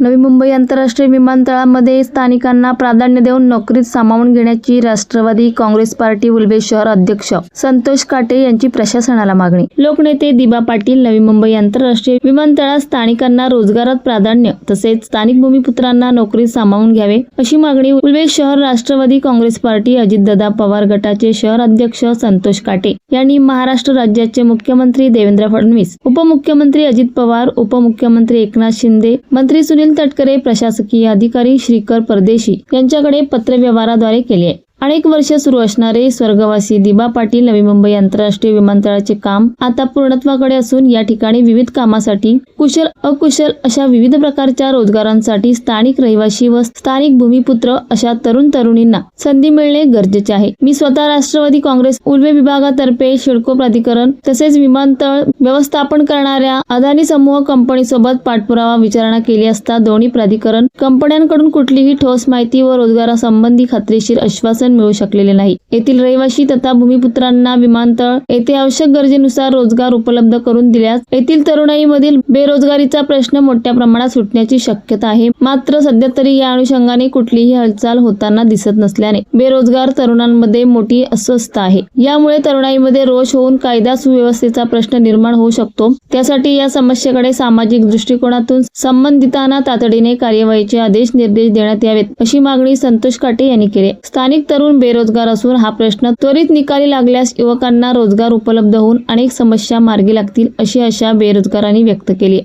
नवी मुंबई आंतरराष्ट्रीय विमानतळामध्ये स्थानिकांना प्राधान्य देऊन नोकरीत सामावून घेण्याची राष्ट्रवादी काँग्रेस पार्टी उलबे शहर अध्यक्ष संतोष काटे यांची प्रशासनाला मागणी. लोकनेते दिबा पाटील नवी मुंबई आंतरराष्ट्रीय विमानतळात स्थानिकांना रोजगारात प्राधान्य तसेच स्थानिक भूमिपुत्रांना नोकरीत सामावून घ्यावे अशी मागणी उलबे शहर राष्ट्रवादी काँग्रेस पार्टी अजितदादा पवार गटाचे शहर अध्यक्ष संतोष काटे यांनी महाराष्ट्र राज्याचे मुख्यमंत्री देवेंद्र फडणवीस उपमुख्यमंत्री अजित पवार उपमुख्यमंत्री एकनाथ शिंदे मंत्री सुनील तटकरे प्रशासकीय अधिकारी श्रीकर परदेशी यांच्याकडे पत्रव्यवहाराद्वारे केली आहे. अनेक वर्ष सुरू असणारे स्वर्गवासी दिबा पाटील नवी मुंबई आंतरराष्ट्रीय विमानतळाचे काम आता पूर्णत्वाकडे असून या ठिकाणी विविध कामासाठी कुशल अकुशल अशा विविध प्रकारच्या रोजगारांसाठी स्थानिक रहिवासी व स्थानिक भूमिपुत्र अशा तरुण तरुणींना संधी मिळणे गरजेचे आहे. मी स्वतः राष्ट्रवादी काँग्रेस उर्वे विभागातर्फे शिडको प्राधिकरण तसेच विमानतळ व्यवस्थापन करणाऱ्या अदानी समूह कंपनीसोबत पाठपुरावा विचारणा केली असता दोन्ही प्राधिकरण कंपन्यांकडून कुठलीही ठोस माहिती व रोजगारासंबंधी खात्रीशीर आश्वासन मिळू शकलेले नाही. येथील रहिवासी तथा भूमिपुत्रांना विमानतळ येथे आवश्यक गरजेनुसार रोजगार उपलब्ध करून दिल्यास येथील तरुणाईमधील बेरोजगारीचा प्रश्न मोठ्या प्रमाणात सुटण्याची शक्यता आहे. मात्र सध्या तरी या अनुषंगाने कुठलीही हालचाल होताना दिसत नसल्याने बेरोजगार तरुणांमध्ये मोठी अस्वस्थता आहे. यामुळे तरुणाईमध्ये रोष होऊन कायदा सुव्यवस्थेचा प्रश्न निर्माण होऊ शकतो. त्यासाठी या समस्येकडे सामाजिक दृष्टिकोनातून संबंधितांना तातडीने कार्यवाहीचे आदेश निर्देश देण्यात यावेत अशी मागणी संतोष काटे यांनी केली स्थानिक तरुण बेरोजगार असून हा प्रश्न त्वरित निकाली लागल्यास युवकांना रोजगार उपलब्ध होऊन अनेक समस्या मार्गी लागतील अशी आशा बेरोजगारांनी व्यक्त केली.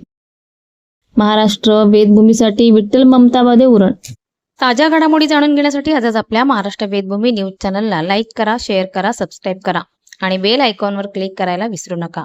महाराष्ट्र वेदभूमीसाठी विठ्ठल ममताबादे उरण. ताज्या घडामोडी जाणून घेण्यासाठी आजच आपल्या महाराष्ट्र वेदभूमी न्यूज चॅनलला लाईक करा शेअर करा सबस्क्राईब करा आणि बेल आयकॉनवर क्लिक करायला विसरू नका.